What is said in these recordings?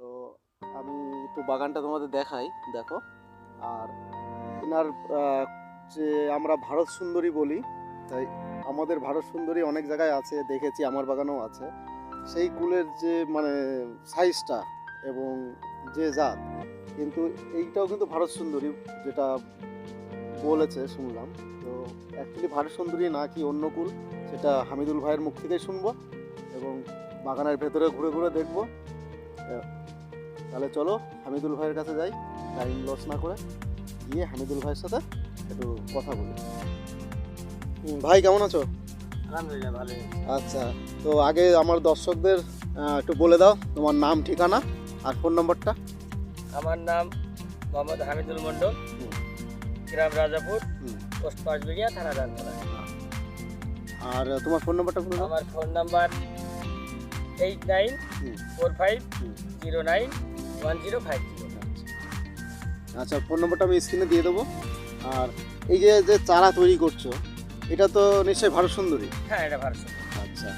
তো আমি একটু বাগানটা তোমাদের দেখাই, দেখো। আর এনার যে আমরা ভারত সুন্দরী বলি, তাই আমাদের ভারত সুন্দরী অনেক জায়গায় আছে, দেখেছি, আমার বাগানেও আছে। সেই কুলের যে মানে সাইজটা এবং যে জাত, কিন্তু এইটাও কিন্তু ভারত সুন্দরী, যেটা বলেছে, শুনলাম। তো অ্যাকচুয়ালি ভারত সুন্দরী না কি অন্য কুল, সেটা হামিদুল ভাইয়ের মুখ থেকেই শুনব এবং বাগানের ভেতরে ঘুরে ঘুরে দেখব। তাহলে চলো হামিদুল ভাইয়ের কাছে যাই টাইম লস না করে গিয়ে হামিদুল ভাইয়ের সাথে একটু কথা বলি। ভাই কেমন আছো? আলহামদুলিল্লাহ ভালো। আচ্ছা তো আগে আমার দর্শকদের একটু বলে দাও তোমার নাম ঠিকানা আর ফোন নম্বরটা আমার নাম মোহাম্মদ হামিদুল মন্ডল গ্রাম রাজাপুর। পোস্ট পাঁচবিড়িয়া থানা আর তোমার ফোন নম্বরটা আমার phone number eight nine four five zero nine one zero five zero আচ্ছা ফোন নম্বরটা আমি স্ক্রিনে দিয়ে দেবো। আর এই যে যে চারা তৈরি করছ এটা তো নিশ্চয়ই ভারত সুন্দরী। হ্যাঁ এটা ভারত আচ্ছা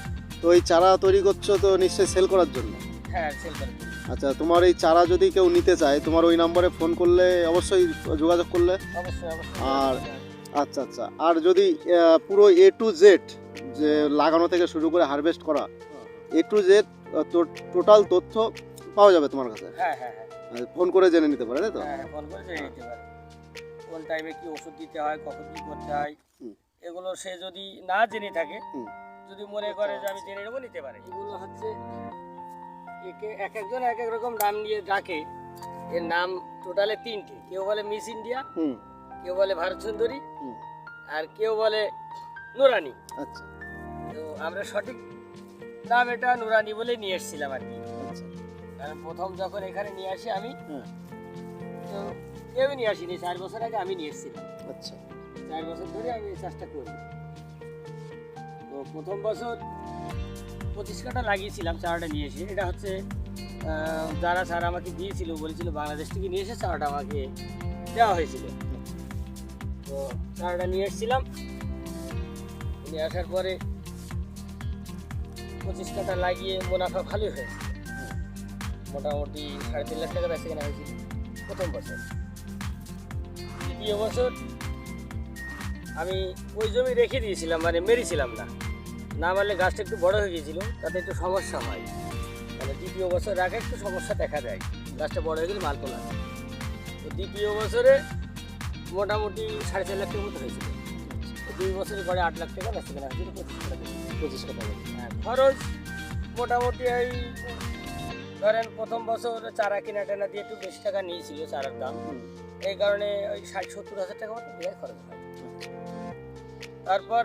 তো এই চারা তৈরি করছ তো নিশ্চয়ই সেল করার জন্য? হ্যাঁ সেল করে দিন। আচ্ছা তোমার এই চারা যদি কেউ নিতে চায় তোমার ওই নম্বরে ফোন করলে অবশ্যই যোগাযোগ করলে। অবশ্যই অবশ্যই। আর- আচ্ছা আচ্ছা আর যদি পুরো এ টু জেড যে লাগানো থেকে শুরু করে হারভেস্ট করা এ টু জেড টোটাল তথ্য পাওয়া যাবে তোমার কাছে? হ্যাঁ হ্যাঁ হ্যাঁ। ফোন করে জেনে নিতে পারে তাই তো? হ্যাঁ ফোন করে জেনে নিতে পারে। কোন টাইমে কি ওষুধ দিতে হয় কখন কি করতে হয় এগুলো সে যদি না জেনে থাকে যদি মনে করে যে আমি জেনে নেব নিতে পারে। এগুলো হচ্ছে একে এক একজন এক এক রকম নাম নিয়ে ডাকে। এর নাম টোটালে তিনটে। কেউ বলে মিস ইন্ডিয়া কেউ বলে ভারত সুন্দরী আর কেউ বলে নুরানি। আচ্ছা। তো আমরা সঠিক নাম এটা নুরানি বলে নিয়ে এসেছিলাম আর কি। প্রথম যখন এখানে নিয়ে আসি আমি হ্যাঁ। তো কেউ নিয়ে আসিনি চার বছর আগে আমি নিয়ে এসেছিলাম। আচ্ছা। চার বছর ধরে আমি এই চাষটা করি। তো প্রথম বছর পঁচিশ কাটা লাগিয়েছিলাম চারাটা নিয়ে এসে। এটা হচ্ছে যারা চারা আমাকে দিয়েছিল বলেছিল বাংলাদেশ থেকে নিয়ে এসে চারাটা আমাকে দেওয়া হয়েছিল। তো চারাটা নিয়ে এসেছিলাম। নিয়ে আসার পরে পঁচিশ কাটা লাগিয়ে মুনাফা ভালোই হয়েছে। মোটামুটি সাড়ে তিন লাখ টাকা কেনা হয়েছিল প্রথম বছর। দ্বিতীয় বছর আমি ওই জমি রেখে দিয়েছিলাম মানে মেরেছিলাম না। না মারলে গাছটা একটু বড় হয়ে গিয়েছিল তাতে একটু সমস্যা হয়। মানে দ্বিতীয় বছর আগে একটু সমস্যা দেখা দেয় গাছটা বড় হয়ে গেলে মাল তোলা তো দ্বিতীয় বছরে মোটামুটি সাড়ে চার লাখ টাকা মতো হয়েছিল। দুই বছরের পরে আট লাখ টাকা কেনা হয়েছিল পঁচিশ টাকা। পঁচিশ টাকা হ্যাঁ, খরচ মোটামুটি এই ধরেন প্রথম বছর চারা কেনা টেনা দিয়ে একটু বেশি টাকা নিয়েছিল চারার দাম। এই কারণে ওই ষাট সত্তর হাজার টাকা মতো বিঘায় খরচ হয়। তারপর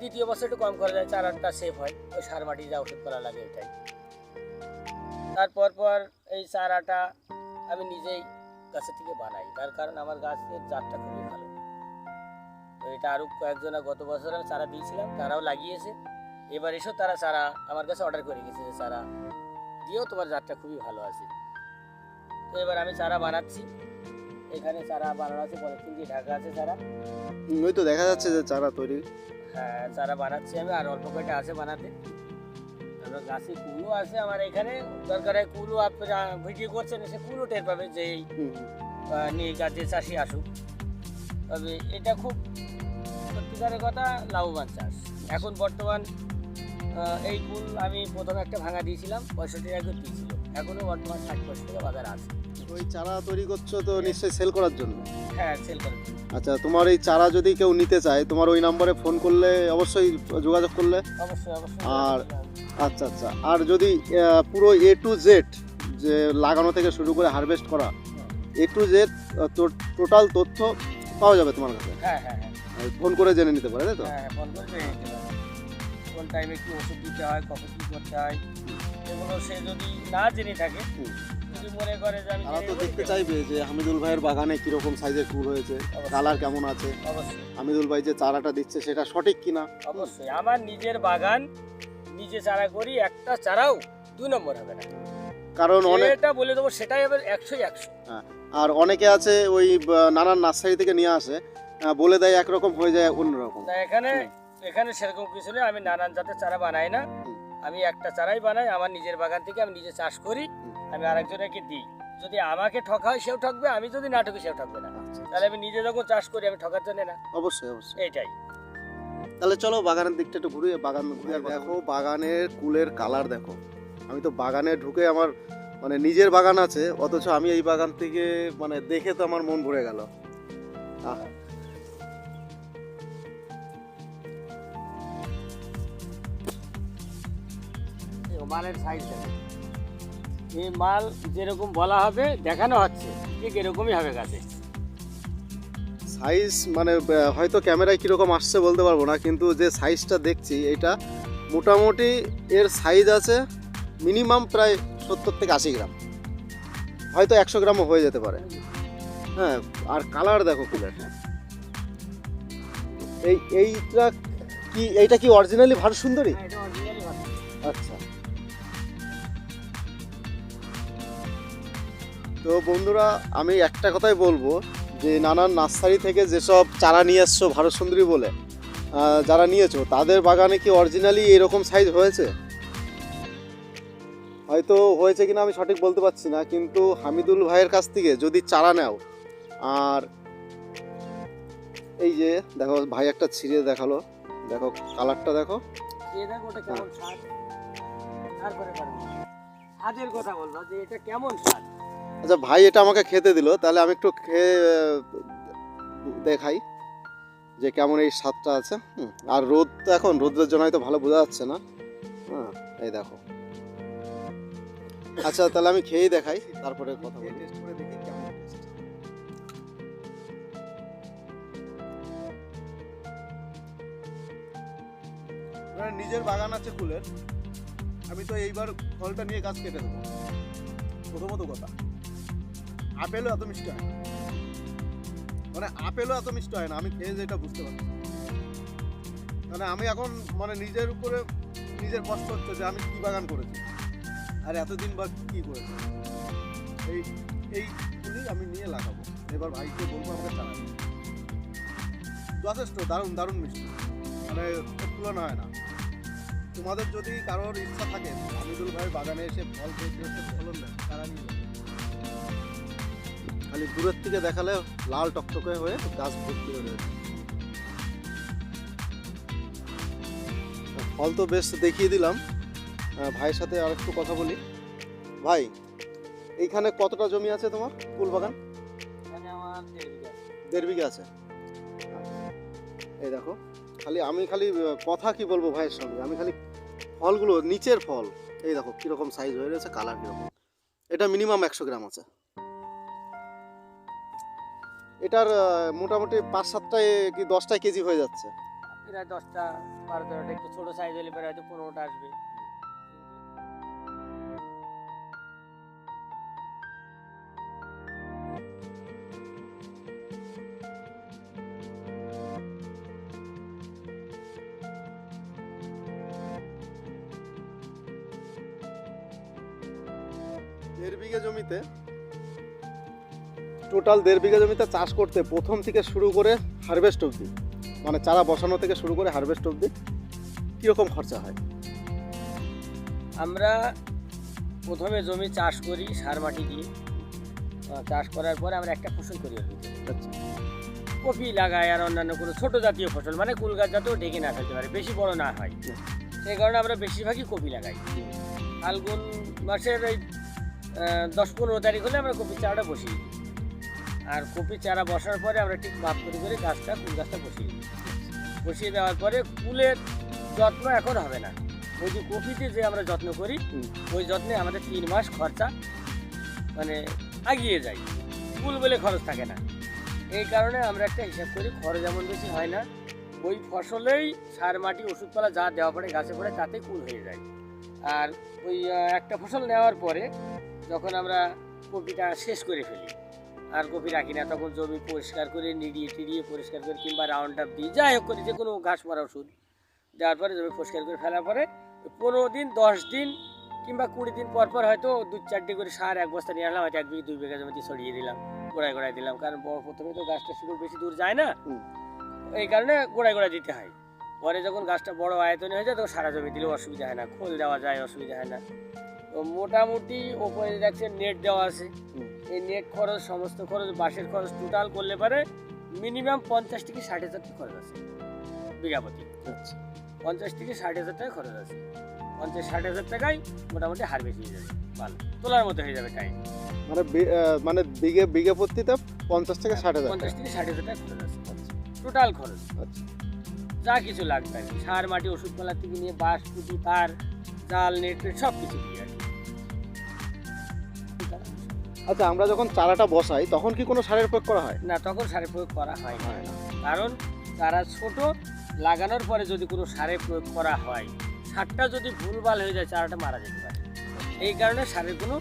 দ্বিতীয় বছর একটু কম করা যায় চারাটা সেফ হয় ওই সার মাটি যা ওষুধ করা লাগে এটাই। তারপর পর এই চারাটা আমি নিজেই গাছের থেকে বানাই তার কারণ আমার গাছের জাতটা খুবই ভালো। তো এটা আরও কয়েকজনা গত বছর আমি চারা দিয়েছিলাম তারাও লাগিয়েছে। এবার এসেও তারা চারা আমার কাছে অর্ডার করে গেছে যে চারা দিয়েও তোমার জাতটা খুবই ভালো আছে। তো এবার আমি চারা বানাচ্ছি। এখানে চারা বানানো আছে পলিথিন দিয়ে ঢাকা আছে চারা। ওই তো দেখা যাচ্ছে যে চারা তৈরি। হ্যাঁ চারা বানাচ্ছি আমি আর অল্প কয়টা আছে বানাতে। আমরা গাছে কুলো আছে আমার এখানে। দরকার হয় কুলো আপনারা ভিডিও করছেন সে কুলো টের পাবে যে এই। নিয়ে গাছে চাষি আসুক। তবে এটা খুব সত্যিকারের কথা লাভবান চাষ। এখন বর্তমান এই কুল আমি প্রথমে একটা ভাঙা দিয়েছিলাম পঁয়ষট্টি টাকা করে দিয়েছিল। এখনও বর্তমান ষাট পঁয়ষট্টি টাকা বাজার আছে। ওই চারা তৈরি করছ তো নিশ্চয়ই সেল করার জন্য? হ্যাঁ সেল করে দিই। আচ্ছা তোমার এই চারা যদি কেউ নিতে চায় তোমার ওই নম্বরে ফোন করলে অবশ্যই যোগাযোগ করলে? অবশ্যই অবশ্যই। আর- আচ্ছা আচ্ছা। আর যদি পুরো এ টু জেড যে লাগানো থেকে শুরু করে হারভেস্ট করা এ টু জেড টোটাল তথ্য পাওয়া যাবে তোমার কাছে? হ্যাঁ হ্যাঁ হ্যাঁ। ফোন করে জেনে নিতে পারে তাই তো? হ্যাঁ হ্যাঁ ফোন করে জেনে নিতে পারে। কোন টাইমে কি ওষুধ দিতে হয় কখন কি করতে হয় এগুলো সে যদি না জেনে থাকে যদি মনে করে যে আমি তারা তো দেখতে চাইবে যে হামিদুল ভাইয়ের বাগানে কীরকম সাইজের ফুল হয়েছে। কালার কেমন আছে। অবশ্যই। হামিদুল ভাই যে চারাটা দিচ্ছে সেটা সঠিক কিনা? অবশ্যই। আমার নিজের বাগান নিজে চারা করি একটা চারাও দুই নম্বর হবে না। কারণ অনেক এটা বলে দেবো সেটাই হবে একশো একশো। আর অনেকে আছে ওই নানান নার্সারি থেকে নিয়ে আসে বলে দেয় একরকম হয়ে যায় অন্যরকম। এখানে। এখানে সেরকম কিছু নেই আমি নানান জাতের চারা বানাই না। আমি একটা চারাই বানাই আমার নিজের বাগান থেকে আমি নিজে চাষ করি আমি আরেকজনকে দিই। যদি আমাকে ঠকা হয় সেও ঠকবে আমি যদি না ঠকি সেও ঠকবে না। আচ্ছা তাহলে আমি নিজে যখন চাষ করি আমি ঠকার জন্য না। অবশ্যই অবশ্যই। এটাই তাহলে চলো বাগানের দিকটা একটু ঘুরে বাগান ঘুরে। দেখো বাগানের কুলের কালার দেখো। আমি তো বাগানে ঢুকে আমার মানে নিজের বাগান আছে অথচ আমি এই বাগান থেকে মানে দেখে তো আমার মন ভরে গেল। আহ, মালের সাইজ দেখো। এই মাল যেরকম বলা হবে দেখানো হচ্ছে ঠিক এরকমই হবে গাছে। সাইজ মানে হয়তো ক্যামেরায় কীরকম আসছে বলতে পারব না কিন্তু যে সাইজটা দেখছি এটা মোটামুটি এর সাইজ আছে মিনিমাম প্রায় সত্তর থেকে আশি গ্রাম। হয়তো একশো গ্রামও হয়ে যেতে পারে। হ্যাঁ আর কালার দেখো কুলের এই এইটা কি এইটা কি অরিজিনালি ভার সুন্দরী? হ্যাঁ, ভালো। আচ্ছা। তো বন্ধুরা আমি একটা কথাই বলব যে নানান নার্সারি থেকে যেসব চারা নিয়ে এসছো ভারত সুন্দরী বলে যারা নিয়েছো তাদের বাগানে কি অরিজিনালি এরকম সাইজ হয়েছে? হয়তো হয়েছে কিনা আমি সঠিক বলতে পারছি না কিন্তু হামিদুল ভাইয়ের কাছ থেকে যদি চারা নেও আর এই যে দেখো ভাই একটা ছিঁড়ে দেখাল দেখো কালারটা দেখো। স্বাদের কথা বলব যে এটা কেমন স্বাদ? আচ্ছা ভাই এটা আমাকে খেতে দিল, তাহলে আমি একটু খেয়ে দেখাই যে কেমন এই স্বাদটা আছে। আর রোদ তো এখন, রোদের জন্য হয়তো ভালো বোঝা যাচ্ছে না। হ্যাঁ এই দেখো। আচ্ছা তাহলে আমি খেয়েই দেখাই, তারপরে কথা বলি। টেস্ট নিজের বাগান আছে ফুলের, আমি তো এইবার ফলটা নিয়ে গাছ কেটে দেবো। প্রথমত কথা। আপেলও এত মিষ্টি হয় মানে আপেলও এত মিষ্টি হয় না, আমি খেয়ে যেটা বুঝতে পারছি মানে আমি এখন মানে নিজের উপরে নিজের কষ্ট হচ্ছে যে আমি কী বাগান করেছি। আর এতদিন বা কী করেছি। এই এই ফুলই আমি নিয়ে লাগাবো। এবার ভাইকে বলব আমাকে চালাই যথেষ্ট, দারুণ দারুণ মিষ্টি। মানে তুলনা হয় না। তোমাদের যদি কারোর ইচ্ছা থাকে হামিদুল ভাইয়ের বাগানে এসে ফল খেয়ে ফলন দেয়, তারা নিয়ে। খালি দূরের থেকে দেখালে লাল টকটকে হয়ে গাছ ভর্তি হয়ে রয়েছে ফল তো বেশ দেখিয়ে দিলাম। ভাইয়ের সাথে আর একটু কথা বলি। ভাই এইখানে কতটা জমি আছে তোমার? ফুল বাগান? দেড় বিঘা। দেড় বিঘা আছে। এই দেখো খালি আমি খালি কথা কি বলব ভাইয়ের সঙ্গে? আমি খালি ফলগুলো নিচের ফল এই দেখো কীরকম সাইজ হয়ে রয়েছে কালার কীরকম। এটা মিনিমাম একশো গ্রাম আছে। এটার মোটামুটি পাঁচ সাতটায় কি দশটায় কেজি হয়ে যাচ্ছে। প্রায় দশটা, বারো তেরোটা, একটু ছোটো সাইজ হলে পরে হয়তো পনেরোটা আসবে। টোটাল দেড় বিঘা জমিতে চাষ করতে প্রথম থেকে শুরু করে হারভেস্ট অবধি মানে চারা বসানো থেকে শুরু করে হারভেস্ট অবধি কীরকম খরচা হয়? আমরা প্রথমে জমি চাষ করি সার মাটি দিয়ে। চাষ করার পরে আমরা একটা ফসল করি। আচ্ছা। কপি লাগাই আর অন্যান্য কোনো ছোট জাতীয় ফসল মানে কুল গাছ যাতেও ডেকে না ফেলতে পারে বেশি বড় না হয়। সেই কারণে আমরা বেশিরভাগই কপি লাগাই। ফাল্গুন মাসের ওই দশ পনেরো তারিখ হলে আমরা কপি চারাটা বসিয়ে দিই। আর কপি চারা বসার পরে আমরা ঠিক মাপ করে করে গাছটা কুল গাছটা বসিয়ে দিই। বসিয়ে দেওয়ার পরে কুলের যত্ন এখন হবে না। ওই যে কপিতে যে আমরা যত্ন করি ওই যত্নে আমাদের তিন মাস খরচা মানে আগিয়ে যায়। কুল বলে খরচ থাকে না। এই কারণে আমরা একটা হিসাব করি খরচ এমন বেশি হয় না। ওই ফসলেই সার মাটি ওষুধপালা যা দেওয়া পড়ে গাছে পড়ে তাতে কুল হয়ে যায়। আর ওই একটা ফসল নেওয়ার পরে যখন আমরা কপিটা শেষ করে ফেলি আর কপি রাখি না। তখন জমি পরিষ্কার করে নিড়িয়ে টিড়িয়ে পরিষ্কার করে কিংবা রাউন্ড আপ দিয়ে যাই হোক করে যে কোনো ঘাস মারা ওষুধ দেওয়ার পরে জমি পরিষ্কার করে ফেলার পরে পনেরো দিন দশ দিন কিংবা কুড়ি দিন পর পর হয়তো দু চারটে করে সার এক বস্তা নিয়ে আসলাম হয়তো এক বিঘে দুই বিঘা জমিতে ছড়িয়ে দিলাম গোড়ায় গোড়ায় দিলাম। কারণ বড় প্রথমে তো গাছটা শিকড় বেশি দূর যায় না। এই কারণে গোড়ায় গোড়ায় দিতে হয়। পরে যখন গাছটা বড় আয়তনে হয়ে যায় তখন সারা জমি দিলেও অসুবিধা হয় না খোল দেওয়া যায় অসুবিধা হয় না। তো মোটামুটি ওপরে দেখছেন নেট দেওয়া আছে। এই নেট খরচ সমস্ত খরচ বাঁশের খরচ টোটাল করলে পারে মিনিমাম পঞ্চাশ থেকে ষাট হাজার টাকা খরচ আছে। বিঘাপতি আচ্ছা। পঞ্চাশ থেকে ষাট হাজার টাকা খরচ আছে। পঞ্চাশ ষাট হাজার টাকায় মোটামুটি হারভেস্ট হয়ে যাবে। মাল তোলার মতো হয়ে যাবে টাইম মানে মানে বিঘে বিঘে প্রতিতে পঞ্চাশ থেকে ষাট হাজার পঞ্চাশ থেকে ষাট হাজার টাকা খরচ আছে। টোটাল খরচ। আচ্ছা। যা কিছু লাগবে সার মাটি ওষুধ ওষুধপালা থেকে নিয়ে বাঁশ কুটি তার জাল নেট সব কিছু দিয়ে। আচ্ছা আমরা যখন চারাটা বসাই তখন কি কোনো সারের প্রয়োগ করা হয়? না তখন সারের প্রয়োগ করা হয় না। কারণ তারা ছোট লাগানোর পরে যদি কোনো সারের প্রয়োগ করা হয় সারটা যদি ভুলভাল হয়ে যায় চারাটা মারা যেতে পারে। এই কারণে সারের কোনো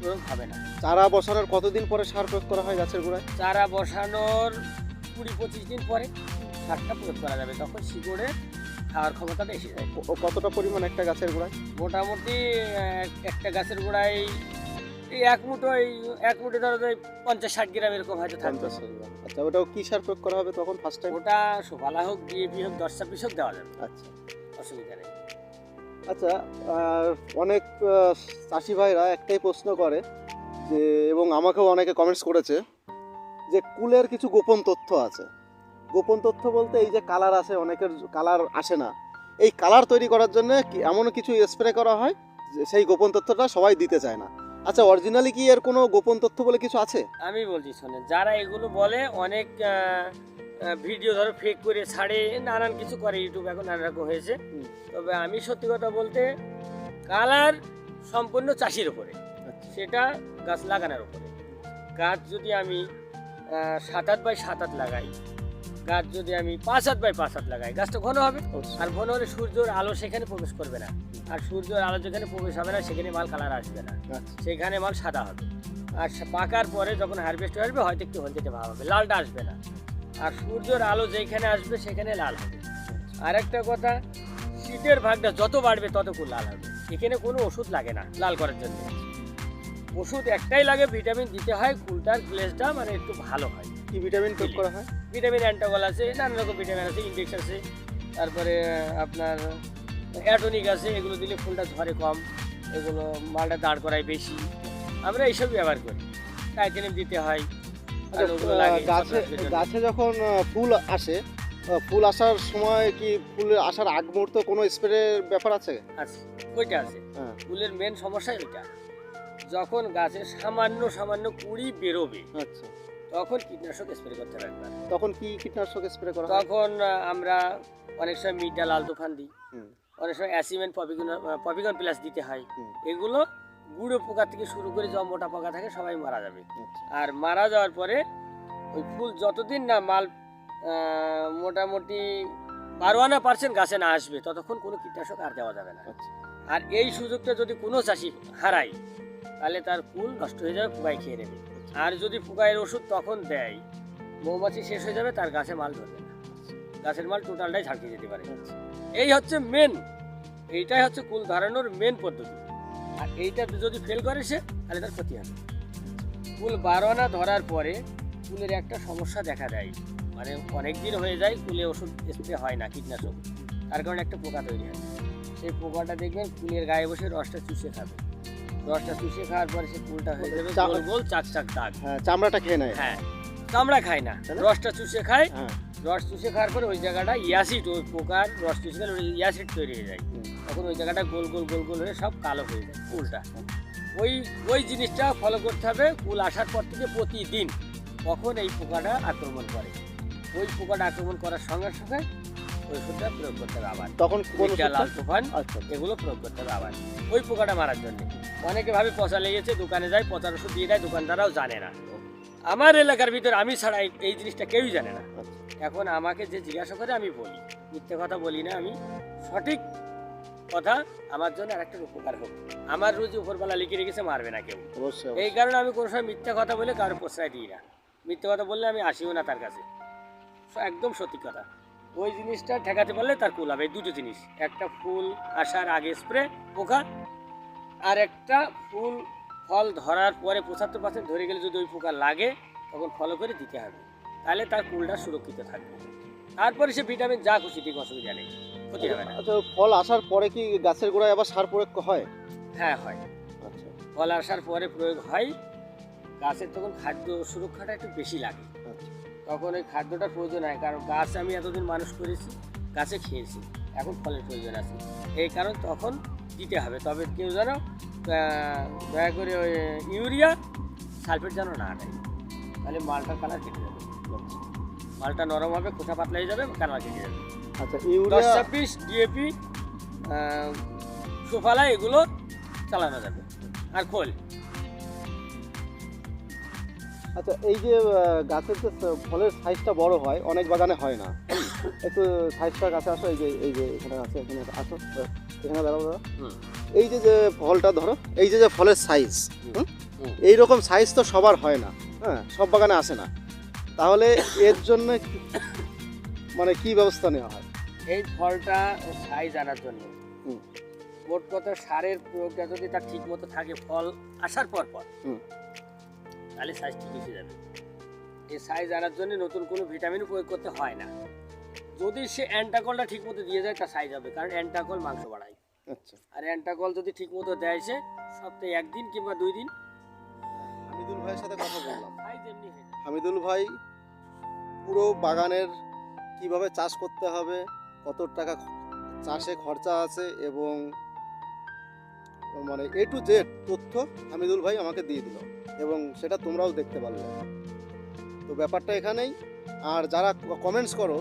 প্রয়োগ হবে না। চারা বসানোর কতদিন পরে সার প্রয়োগ করা হয় গাছের গোড়ায়? চারা বসানোর কুড়ি পঁচিশ দিন পরে সারটা প্রয়োগ করা যাবে। তখন শিকড়ে খাওয়ার ক্ষমতা এসে যায় কতটা পরিমাণ একটা গাছের গোড়ায়? মোটামুটি একটা গাছের গোড়ায় এই এক মুঠো এই এক মুঠো ধরো যে পঞ্চাশ ষাট গ্রাম এরকম হয়তো থাকবে। পঞ্চাশ গ্রাম। আচ্ছা ওটাও কি সার প্রয়োগ করা হবে তখন ফার্স্ট টাইম ওটা সোফালা হোক ডিএপি হোক দশ ছাব্বিশ হোক দেওয়া যাবে। আচ্ছা। অসুবিধা নেই। আচ্ছা অনেক চাষি ভাইরা একটাই প্রশ্ন করে যে এবং আমাকেও অনেকে কমেন্টস করেছে যে কুলের কিছু গোপন তথ্য আছে। গোপন তথ্য বলতে এই যে কালার আছে অনেকের কালার আসে না। এই কালার তৈরি করার জন্য কি এমন কিছু স্প্রে করা হয় যে সেই গোপন তথ্যটা সবাই দিতে চায় না। আচ্ছা অরিজিনালি কি এর কোনো গোপন তথ্য বলে কিছু আছে? আমি বলছি শোনেন যারা এগুলো বলে অনেক ভিডিও ধরো ফেক করে ছাড়ে নানান কিছু করে ইউটিউব এখন নানা রকম হয়েছে। তবে আমি সত্যি কথা বলতে কালার সম্পূর্ণ চাষির উপরে। সেটা গাছ লাগানোর উপরে। গাছ যদি আমি সাত হাত বাই সাত হাত লাগাই গাছ যদি আমি পাঁচ হাত বাই পাঁচ হাত লাগাই গাছটা ঘন হবে। আর ঘন হলে সূর্যের আলো সেখানে প্রবেশ করবে না। আর সূর্যের আলো যেখানে প্রবেশ হবে না সেখানে মাল কালার আসবে না। আচ্ছা। সেখানে মাল সাদা হবে। আর পাকার পরে যখন হারভেস্ট আসবে হয়তো একটু হলদেটে ভাব হবে লালটা আসবে না। আর সূর্যের আলো যেখানে আসবে সেখানে লাল হবে। আর একটা কথা শীতের ভাগটা যত বাড়বে তত খুব লাল হবে। এখানে কোনো ওষুধ লাগে না লাল করার জন্য। ওষুধ একটাই লাগে ভিটামিন দিতে হয় কুলটার গ্লেসটা মানে একটু ভালো হয়। কি ভিটামিন প্রয়োগ করা হয়? ভিটামিন অ্যান্টাগল আছে নানা রকম ভিটামিন আছে ইন্ডেক্স আছে তারপরে আপনার অ্যাটনিক আছে এগুলো দিলে ফুলটা ঝরে কম এগুলো মালটা দাঁড় করায় বেশি। আমরা এইসব ব্যবহার করি টাইটেনিয়াম দিতে হয় আচ্ছা, গাছে গাছে যখন ফুল আসে ফুল আসার সময় কি ফুল আসার আগ মুহূর্তে কোনো স্প্রে ব্যাপার আছে? আছে ওইটা আছে। হ্যাঁ। ফুলের মেন সমস্যা ওইটা। যখন গাছে সামান্য সামান্য কুড়ি বেরোবে আচ্ছা। তখন কীটনাশক স্প্রে করতে রাখবেন তখন কি কীটনাশক স্প্রে করা হয়? তখন আহ, আমরা অনেক সময় মিডা লাল তুফান দিই। হুম, অনেক সময় অ্যাসিমেন্ট পপিকন পপিকন প্লাস দিতে হয়। হুম, এগুলো গুঁড়ো পোকা থেকে শুরু করে যা মোটা পোকা থাকে সবাই মারা যাবে। আচ্ছা, আর মারা যাওয়ার পরে ওই ফুল যতদিন না মাল আহ, মোটামুটি বারো আনা পার্সেন্ট গাছে না আসবে ততক্ষণ কোনো কীটনাশক আর দেওয়া যাবে না। আচ্ছা। আর এই সুযোগটা যদি কোনো চাষি হারায় তাহলে তার ফুল নষ্ট হয়ে যাবে পোকায় খেয়ে নেবে। আর যদি পোকায়ের ওষুধ তখন দেয়, মৌমাছি শেষ হয়ে যাবে, তার গাছে মাল ধরবে না। গাছের মাল টোটালটাই ঝাঁকিয়ে যেতে পারে। এই হচ্ছে মেন এইটাই হচ্ছে কুল ধরানোর মেন পদ্ধতি। আর এইটা যদি ফেল করে সে, তাহলে তার ক্ষতি হবে। কুল বারো ধরার পরে কুলের একটা সমস্যা দেখা দেয়। মানে অনেক দিন হয়ে যায় কুলে ওষুধ স্প্রে হয় না, কীটনাশক। তার কারণে একটা পোকা তৈরি হয়। সেই পোকাটা দেখবেন কুলের গায়ে বসে রসটা চুষে খাবে। রসটা চুষে খাওয়ার পরে সে কুলটা হয়ে যাবে গোল গোল চাক চাক দাগ। হ্যাঁ চামড়াটা খেয়ে নেয়। হ্যাঁ চামড়া খায় না রসটা চুষে খায়। হ্যাঁ। রস চুষে খাওয়ার পরে ওই জায়গাটা ইয়াসিড ওই পোকার রস চুষে গেলে ইয়াসিড তৈরি হয়ে যায়। তখন ওই জায়গাটা গোল গোল গোল গোল হয়ে সব কালো হয়ে যায় ফুলটা ওই ওই জিনিসটা ফলো করতে হবে কুল আসার পর থেকে প্রতিদিন। কখন এই পোকাটা আক্রমণ করে? ওই পোকাটা আক্রমণ করার সঙ্গে সঙ্গে ওষুধটা প্রয়োগ করতে হবে আবার। তখন লাল? তুফান আচ্ছা। এগুলো প্রয়োগ করতে হবে আবার। ওই পোকাটা মারার জন্য। অনেকে ভাবে পচা লেগেছে দোকানে যায় পচার ওষুধ দিয়ে দেয় দোকানদাররাও জানে না। আমার এলাকার ভিতর আমি ছাড়া এই- জিনিসটা কেউই জানে না। আচ্ছা। এখন আমাকে যে জিজ্ঞাসা করে আমি বলি। মিথ্যে কথা বলি না আমি। সঠিক কথা আমার জন্য আর একটা উপকার হোক। আমার রুজি উপরবেলা লিখে রেখেছে মারবে না কেউ। অবশ্যই এই কারণে আমি কোনো সময় মিথ্যা কথা বলে কারও প্রশ্রয় দিই না। মিথ্যে কথা বললে আমি আসিও না তার কাছে। একদম সত্যি কথা। ওই জিনিসটা ঠেকাতে পারলে তার কুল হবে এই দুটো জিনিস। একটা ফুল আসার আগে স্প্রে পোকা আর একটা ফুল ফল ধরার পরে পঁচাত্তর পার্সেন্ট ধরে গেলে যদি ওই পোকা লাগে তখন ফলো করে দিতে হবে। তাহলে তার কুলটা সুরক্ষিত থাকবে। তারপরে সে ভিটামিন যা খুশি ঠিক অসুবিধা নেই। ক্ষতি হবে না। আচ্ছা ফল আসার পরে কি গাছের গোড়ায় আবার সার প্রয়োগ হয়? হ্যাঁ হয়। আচ্ছা। ফল আসার পরে প্রয়োগ হয়। গাছের তখন খাদ্য সুরক্ষাটা একটু বেশি লাগে। আচ্ছা। তখন ওই খাদ্যটার প্রয়োজন হয় কারণ গাছ আমি এতদিন মানুষ করেছি গাছে খেয়েছি এখন ফলের প্রয়োজন আছে। এই কারণ তখন দিতে হবে তবে কেউ যেন দয়া করে ওই ইউরিয়া সালফেট যেন না দেয়। তাহলে মালটার কালার কেটে যাবে। মালটা নরম হবে খোসা পাতলা হয়ে যাবে কালার কেটে যাবে। আচ্ছা ইউরিয়া ছাব্বিশ ডিএপি সুফালা এগুলো চালানো যাবে। আর খোল। আচ্ছা এই যে গাছের যে ফলের সাইজটা বড় হয় অনেক বাগানে হয় না। একটু সাইজটা গাছে আসো এই যে এই যে এখানে আছে এখানে আসো এখানে দাঁড়াও দাঁড়াও। এই যে যে ফলটা ধরো এই যে যে ফলের সাইজ এই রকম সাইজ তো সবার হয় না হ্যাঁ সব বাগানে আসে না। তাহলে এর জন্য মানে কি ব্যবস্থা নেওয়া হয়? এই ফলটা সাইজ আনার জন্য। হুম। মোট কথা সারের প্রয়োগটা যদি তার ঠিক মতো থাকে ফল আসার পর পর। হুম। তাহলে সাইজ ঠিক এসে যাবে। এই সাইজ আনার জন্য নতুন কোনো ভিটামিন প্রয়োগ করতে হয় না। যদি সে অ্যান্টাকলটা ঠিক মতো দিয়ে যায় তার সাইজ হবে কারণ অ্যান্টাকল মাংস বাড়ায়। আচ্ছা। আর অ্যান্টাকল যদি ঠিক মতো দেয় সে সপ্তাহে একদিন কিংবা দুই দিন। হামিদুল ভাইয়ের সাথে কথা বললাম। এমনি হামিদুল ভাই পুরো বাগানের কীভাবে চাষ করতে হবে কত টাকা চাষে খরচা আছে এবং মানে এ টু জেড তথ্য হামিদুল ভাই আমাকে দিয়ে দিল এবং সেটা তোমরাও দেখতে পারলে। তো ব্যাপারটা এখানেই। আর যারা কমেন্টস করো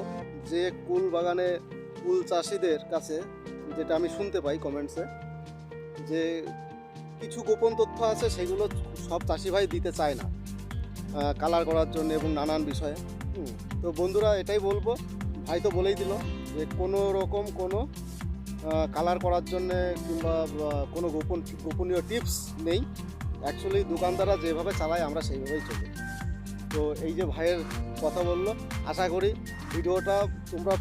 যে কুল বাগানে কুল চাষিদের কাছে, যেটা আমি শুনতে পাই কমেন্টসে যে কিছু গোপন তথ্য আছে সেগুলো সব চাষি ভাই দিতে চায় না কালার করার জন্য এবং নানান বিষয়ে। তো বন্ধুরা এটাই বলব। ভাই তো বলেই দিল যে কোনো রকম কোনো কালার করার জন্য কিংবা কোনো গোপন, গোপনীয় টিপস নেই। অ্যাকচুয়ালি দোকানদাররা যেভাবে চালায়, আমরা সেইভাবেই চলি। তো এই যে ভাইয়ের কথা বলল, আশা করি ভিডিওটা তোমরা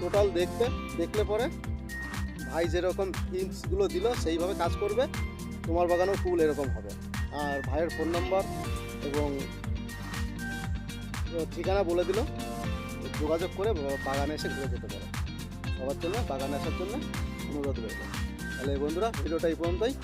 টোটাল দেখবে। দেখলে পরে ভাই যেরকম হিন্টসগুলো দিল, সেইভাবে কাজ করবে। তোমার বাগানেও ফুল এরকম হবে। আর ভাইয়ের ফোন নাম্বার এবং ঠিকানা বলে দিল। যোগাযোগ করে বাগানে এসে ঘুরে যেতে পারে। সবার জন্য বাগানে আসার জন্য অনুরোধ রইল। তাহলে বন্ধুরা ভিডিওটা এই পর্যন্তই।